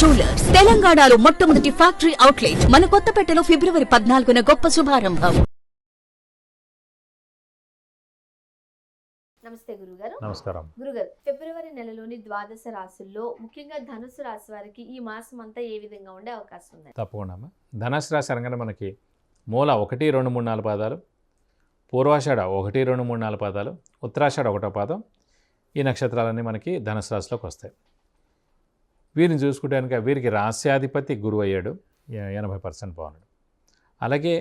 Jewellers తెలంగాణలో మొట్టమొదటి factory outlet మన కొత్తపేటలో ఫిబ్రవరి పద్నాలుగున గొప్ప శుభారంభం. నమస్తే గురుగారు. నమస్కారం. గురుగారు ఫిబ్రవరి నెలలోని ద్వాదశ రాశుల్లో ముఖ్యంగా ధనుసు రాశి వారికి ఈ మాసం అంతా ఏ విధంగా ఉండే అవకాశం ఉంది? తప్పకుండా ధనుసు రాశి అనగానే మనకి మూల ఒకటి రెండు మూడు నాలుగు పాదాలు పూర్వాషాఢ ఒకటి రెండు మూడు నాలుగు పాదాలు ఉత్తరాషాఢ ఒకటో పాదం ఈ నక్షత్రాలన్నీ మనకి ధనుసు రాశిలోకి వస్తాయి. వీరిని చూసుకుంటే వీరికి రాస్యాధిపతి గురువు అయ్యాడు ఎనభై పర్సెంట్ బాగున్నాడు అలాగే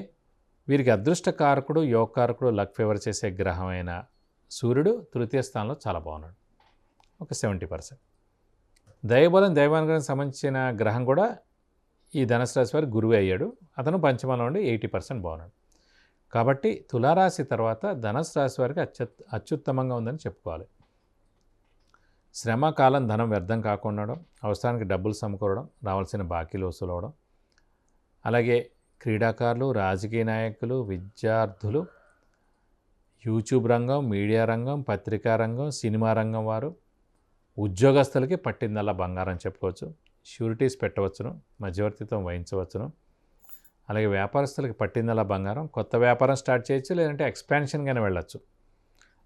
వీరికి అదృష్టకారకుడు యోగకారకుడు లక్ ఫేవర్ చేసే గ్రహమైన సూర్యుడు తృతీయ స్థానంలో చాలా బాగున్నాడు. ఒక సెవెంటీ పర్సెంట్. దైవబలం దైవానుగ్రహానికి సంబంధించిన గ్రహం కూడా ఈ ధనుసు రాశి వారి గురువే అయ్యాడు. అతను పంచమంలో ఉండి ఎయిటీ పర్సెంట్ బాగున్నాడు. కాబట్టి తులారాశి తర్వాత ధనుసు రాశి వారికి అత్యుత్ అత్యుత్తమంగా ఉందని చెప్పుకోవాలి. శ్రమ కాలం ధనం వ్యర్థం కాకుండా అవసరానికి డబ్బులు సమకూరడం రావాల్సిన బాకీలు వసూలవడం. అలాగే క్రీడాకారులు రాజకీయ నాయకులు విద్యార్థులు యూట్యూబ్ రంగం మీడియా రంగం పత్రికా రంగం సినిమా రంగం వారు ఉద్యోగస్తులకి పట్టిందల్లా బంగారం చెప్పుకోవచ్చు. షూరిటీస్ పెట్టవచ్చును మధ్యవర్తిత్వం వహించవచ్చును. అలాగే వ్యాపారస్తులకి పట్టిందల్లా బంగారం కొత్త వ్యాపారం స్టార్ట్ చేయొచ్చు లేదంటే ఎక్స్పాన్షన్గానే వెళ్ళచ్చు.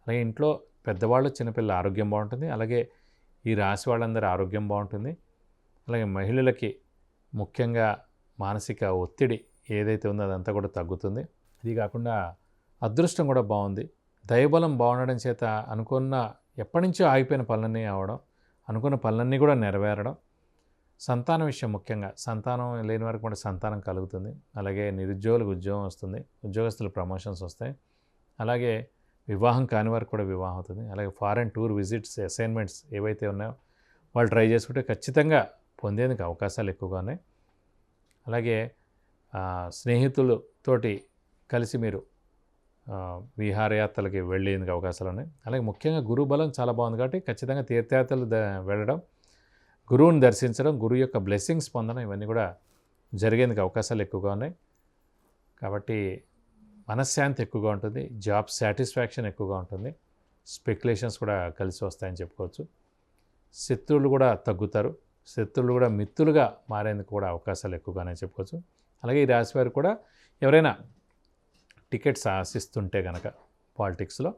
అలాగే ఇంట్లో పెద్దవాళ్ళు చిన్నపిల్లల ఆరోగ్యం బాగుంటుంది. అలాగే ఈ రాశి వాళ్ళందరి ఆరోగ్యం బాగుంటుంది. అలాగే మహిళలకి ముఖ్యంగా మానసిక ఒత్తిడి ఏదైతే ఉందో అదంతా కూడా తగ్గుతుంది. ఇది కాకుండా అదృష్టం కూడా బాగుంది. దైవబలం బాగుండడం చేత అనుకున్న ఎప్పటి నుంచో ఆగిపోయిన పనులన్నీ అవడం అనుకున్న పనులన్నీ కూడా నెరవేరడం. సంతానం విషయం ముఖ్యంగా సంతానం లేని వారికి కూడా సంతానం కలుగుతుంది. అలాగే నిరుద్యోగులకు ఉద్యోగం వస్తుంది ఉద్యోగస్తులు ప్రమోషన్స్ వస్తాయి. అలాగే వివాహం కాని వారికి కూడా వివాహం అవుతుంది. అలాగే ఫారెన్ టూర్ విజిట్స్ అసైన్మెంట్స్ ఏవైతే ఉన్నాయో వాళ్ళు ట్రై చేసుకుంటే ఖచ్చితంగా పొందేందుకు అవకాశాలు ఎక్కువగా ఉన్నాయి. అలాగే స్నేహితులతోటి కలిసి మీరు విహారయాత్రలకి వెళ్ళేందుకు అవకాశాలు ఉన్నాయి. అలాగే ముఖ్యంగా గురు బలం చాలా బాగుంది కాబట్టి ఖచ్చితంగా తీర్థయాత్రలు ద వెళ్ళడం గురువుని దర్శించడం గురువు యొక్క బ్లెస్సింగ్స్ పొందడం ఇవన్నీ కూడా జరిగేందుకు అవకాశాలు ఎక్కువగా ఉన్నాయి. కాబట్టి మనశ్శాంతి ఎక్కువగా ఉంటుంది జాబ్ సాటిస్ఫాక్షన్ ఎక్కువగా ఉంటుంది స్పెక్యులేషన్స్ కూడా కలిసి వస్తాయని చెప్పుకోవచ్చు. శత్రువులు కూడా తగ్గుతారు శత్రువులు కూడా మిత్రులుగా మారేందుకు కూడా అవకాశాలు ఎక్కువగానే చెప్పుకోవచ్చు. అలాగే ఈ రాశి వారు కూడా ఎవరైనా టికెట్స్ ఆశిస్తుంటే కనుక పాలిటిక్స్లో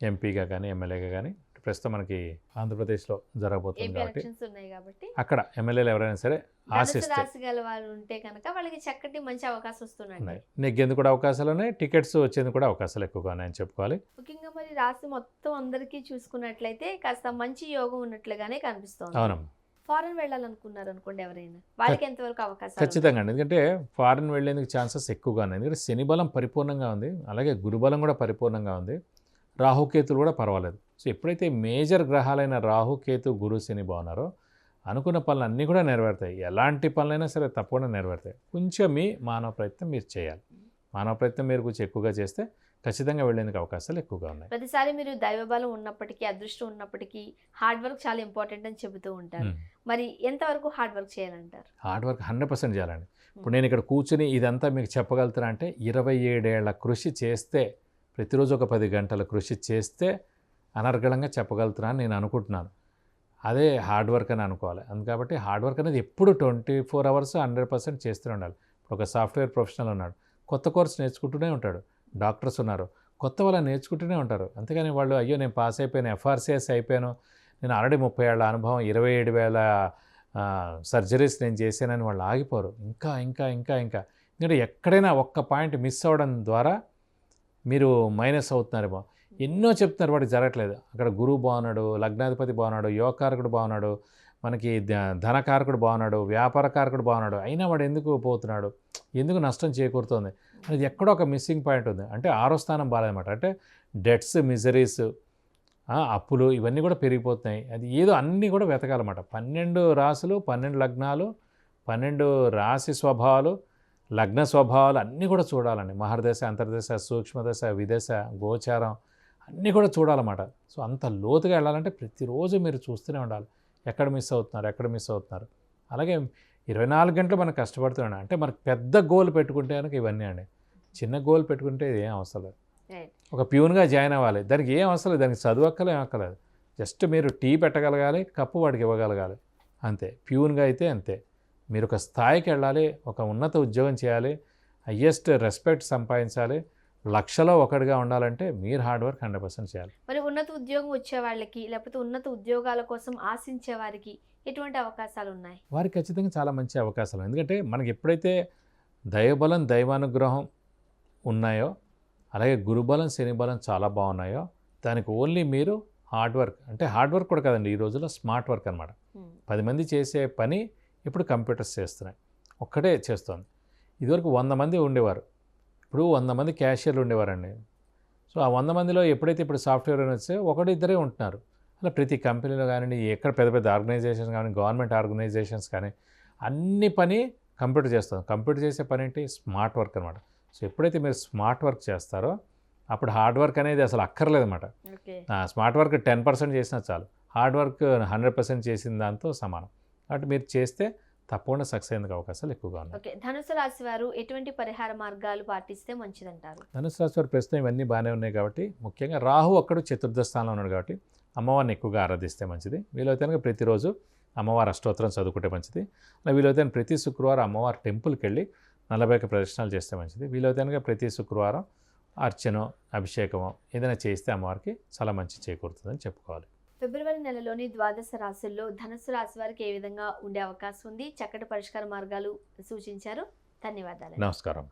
ఎంపీగా కానీ ఎమ్మెల్యేగా కానీ ప్రస్తుతం మనకి ఆంధ్రప్రదేశ్లో జరగబోతుంది కాబట్టి అక్కడ ఎమ్మెల్యేలు ఎవరైనా సరే ఆశిస్తే వాళ్ళు ఉంటే కనుక వాళ్ళకి చక్కటి మంచి అవకాశం వస్తున్నాయి నెగ్గేందుకు కూడా అవకాశాలు ఉన్నాయి. టికెట్స్ వచ్చేందుకు కూడా అవకాశాలు ఎక్కువగా ఉన్నాయని చెప్పుకోవాలి. ముఖ్యంగా మరి రాశి మొత్తం అందరికీ చూసుకున్నట్లయితే కాస్త మంచి యోగం ఉన్నట్లుగానే కనిపిస్తోంది. అవునమ్మా ఫారెన్ వెళ్ళాలనుకున్నారు అనుకోండి ఎవరైనా వాళ్ళకి ఎంతవరకు అవకాశం ఖచ్చితంగా అండి. ఎందుకంటే ఫారిన్ వెళ్ళేందుకు ఛాన్సెస్ ఎక్కువగా ఉన్నాయి. ఎందుకంటే శని బలం పరిపూర్ణంగా ఉంది. అలాగే గురుబలం కూడా పరిపూర్ణంగా ఉంది. రాహుకేతులు కూడా పర్వాలేదు. సో ఎప్పుడైతే మేజర్ గ్రహాలైన రాహుకేతు గురు శని బాగున్నారో అనుకున్న పనులు అన్నీ కూడా నెరవేరుతాయి. ఎలాంటి పనులైనా సరే తప్పకుండా నెరవేరుతాయి. కొంచెం మీ మానవ ప్రయత్నం మీరు చేయాలి. మానవ ప్రయత్నం మీరు కొంచెం ఎక్కువగా చేస్తే ఖచ్చితంగా వెళ్ళేందుకు అవకాశాలు ఎక్కువగా ఉన్నాయి. ప్రతిసారి మీరు దైవబలం ఉన్నప్పటికీ అదృష్టం ఉన్నప్పటికీ హార్డ్ వర్క్ చాలా ఇంపార్టెంట్ అని చెబుతూ ఉంటారు. మరి ఎంతవరకు హార్డ్ వర్క్ చేయాలంటారు? హార్డ్ వర్క్ హండ్రెడ్ పర్సెంట్ చేయాలండి. ఇప్పుడు నేను ఇక్కడ కూర్చుని ఇదంతా మీకు చెప్పగలుగుతాను అంటే ఇరవై ఏడేళ్ళ కృషి చేస్తే ప్రతిరోజు ఒక పది గంటల కృషి చేస్తే అనర్గళంగా చెప్పగలుగుతున్నాను నేను అనుకుంటున్నాను. అదే హార్డ్ వర్క్ అని అనుకోవాలి. అందుకబట్టి హార్డ్ వర్క్ అనేది ఎప్పుడు twenty four hours hundred percent చేస్తూనే ఉండాలి. ఇప్పుడు ఒక సాఫ్ట్వేర్ ప్రొఫెషనల్ ఉన్నాడు కొత్త కోర్స్ నేర్చుకుంటూనే ఉంటాడు డాక్టర్స్ ఉన్నారు కొత్త వాళ్ళు నేర్చుకుంటూనే ఉంటారు. అంతేగాని వాళ్ళు అయ్యో నేను పాస్ అయిపోయాను ఎఫ్ఆర్సిఎస్ అయిపోయాను నేను ఆల్రెడీ ముప్పై ఏళ్ళ అనుభవం ఇరవై ఏడు వేల సర్జరీస్ నేను చేశానని వాళ్ళు ఆగిపోరు. ఇంకా ఇంకా ఇంకా ఇంకా. ఎందుకంటే ఎక్కడైనా ఒక్క పాయింట్ మిస్ అవ్వడం ద్వారా మీరు మైనస్ అవుతున్నారేమో. ఎన్నో చెప్తున్నారు వాడు జరగట్లేదు. అక్కడ గురువు బాగున్నాడు లగ్నాధిపతి బాగున్నాడు యోగకారకుడు బాగున్నాడు మనకి ధనకారకుడు బాగున్నాడు వ్యాపారకారకుడు బాగున్నాడు. అయినా వాడు ఎందుకు పోతున్నాడు? ఎందుకు నష్టం చేకూరుతోంది? అనేది ఎక్కడో ఒక మిస్సింగ్ పాయింట్ ఉంది. అంటే ఆరో స్థానం బాగాలన్నమాట అంటే డెట్స్ మిజరీస్ అప్పులు ఇవన్నీ కూడా పెరిగిపోతున్నాయి. అది ఏదో అన్నీ కూడా వెతకాలన్నమాట. పన్నెండు రాసులు పన్నెండు లగ్నాలు పన్నెండు రాశి స్వభావాలు లగ్న స్వభావాలు అన్నీ కూడా చూడాలండి. మహర్దశ అంతర్దశ సూక్ష్మదశ విదశ గోచారం అన్నీ కూడా చూడాలన్నమాట. సో అంత లోతుగా వెళ్ళాలంటే ప్రతిరోజు మీరు చూస్తూనే ఉండాలి. ఎక్కడ మిస్ అవుతున్నారు ఎక్కడ మిస్ అవుతున్నారు. అలాగే ఇరవై నాలుగు గంటలు మనం కష్టపడుతున్నాం అంటే మనకు పెద్ద గోల్ పెట్టుకుంటే కనుక ఇవన్నీ అండి. చిన్న గోల్ పెట్టుకుంటే ఇది ఏం అవసరం లేదు. ఒక ప్యూన్గా జాయిన్ అవ్వాలి. దానికి ఏం అవసరం లేదు. దానికి చదువు అక్కలే ఏం అక్కలేదు జస్ట్ మీరు టీ పెట్టగలగాలి కప్పు వాడికి ఇవ్వగలగాలి. అంతే. ప్యూన్గా అయితే అంతే. మీరు ఒక స్థాయికి వెళ్ళాలి ఒక ఉన్నత ఉద్యోగం చేయాలి హయ్యెస్ట్ రెస్పెక్ట్ సంపాదించాలి లక్షలో ఒకటిగా ఉండాలంటే మీరు హార్డ్ వర్క్ హండ్రెడ్ పర్సెంట్ చేయాలి. మరి ఉన్నత ఉద్యోగం వచ్చే వాళ్ళకి లేకపోతే ఉన్నత ఉద్యోగాల కోసం ఆశించే వారికి ఎటువంటి అవకాశాలు ఉన్నాయి? వారికి ఖచ్చితంగా చాలా మంచి అవకాశాలు. ఎందుకంటే మనకి ఎప్పుడైతే దైవబలం దైవానుగ్రహం ఉన్నాయో అలాగే గురుబలం శనిబలం చాలా బాగున్నాయో దానికి ఓన్లీ మీరు హార్డ్ వర్క్ అంటే హార్డ్ వర్క్ కూడా కదండి ఈ రోజుల్లో స్మార్ట్ వర్క్ అనమాట పది మంది చేసే పని ఇప్పుడు కంప్యూటర్స్ చేస్తున్నాయి. ఒక్కటే చేస్తుంది. ఇదివరకు వంద మంది ఉండేవారు. ఇప్పుడు వంద మంది క్యాషియర్లు ఉండేవారండి. సో ఆ వంద మందిలో ఎప్పుడైతే ఇప్పుడు సాఫ్ట్వేర్ అని వస్తే ఒకటి ఇద్దరే ఉంటున్నారు. అలా ప్రతి కంపెనీలో కానివ్వండి ఎక్కడ పెద్ద పెద్ద ఆర్గనైజేషన్స్ కానీ గవర్నమెంట్ ఆర్గనైజేషన్స్ కానీ అన్ని పని కంప్యూటర్ చేస్తుంది కంప్యూటర్ చేసే పని ఏంటి? స్మార్ట్ వర్క్ అనమాట సో ఎప్పుడైతే మీరు స్మార్ట్ వర్క్ చేస్తారో అప్పుడు హార్డ్ వర్క్ అనేది అసలు అక్కర్లేదన్నమాట. స్మార్ట్ వర్క్ టెన్ పర్సెంట్ చేసినా చాలు. హార్డ్ వర్క్ హండ్రెడ్ పర్సెంట్ చేసిన దాంతో సమానం. కాబట్టి మీరు చేస్తే తప్పకుండా సక్సెస్ అయ్యేందుకు అవకాశాలు ఎక్కువగా ఉన్నాయి. ఓకే. ధనుసు రాశి వారు ఎటువంటి పరిహార మార్గాలు పాటిస్తే మంచిదంటారు? ధనుసు రాశి వారి ప్రస్తుతం ఇవన్నీ బాగానే ఉన్నాయి కాబట్టి ముఖ్యంగా రాహు అక్కడ చతుర్థ స్థానంలో ఉన్నాడు కాబట్టి అమ్మవారిని ఎక్కువగా ఆరాధిస్తే మంచిది. వీలైతే కనుక ప్రతిరోజు అమ్మవారి అష్టోత్తరం చదువుకుంటే మంచిది. అలా వీలైతే ప్రతి శుక్రవారం అమ్మవారి టెంపుల్కి వెళ్ళి నలభై ఒక్క ప్రదర్శనలు చేస్తే మంచిది. వీలైతే కనుక ప్రతి శుక్రవారం అర్చనో అభిషేకమో ఏదైనా చేస్తే అమ్మవారికి చాలా మంచి చేకూరుతుందని చెప్పుకోవాలి. ఫిబ్రవరి నెలలోని ద్వాదశ రాశుల్లో ధనుసు రాశి వారికి ఏ విధంగా ఉండే అవకాశం ఉంది? చక్కటి పరిష్కార మార్గాలు సూచించారు. ధన్యవాదాలు నమస్కారం.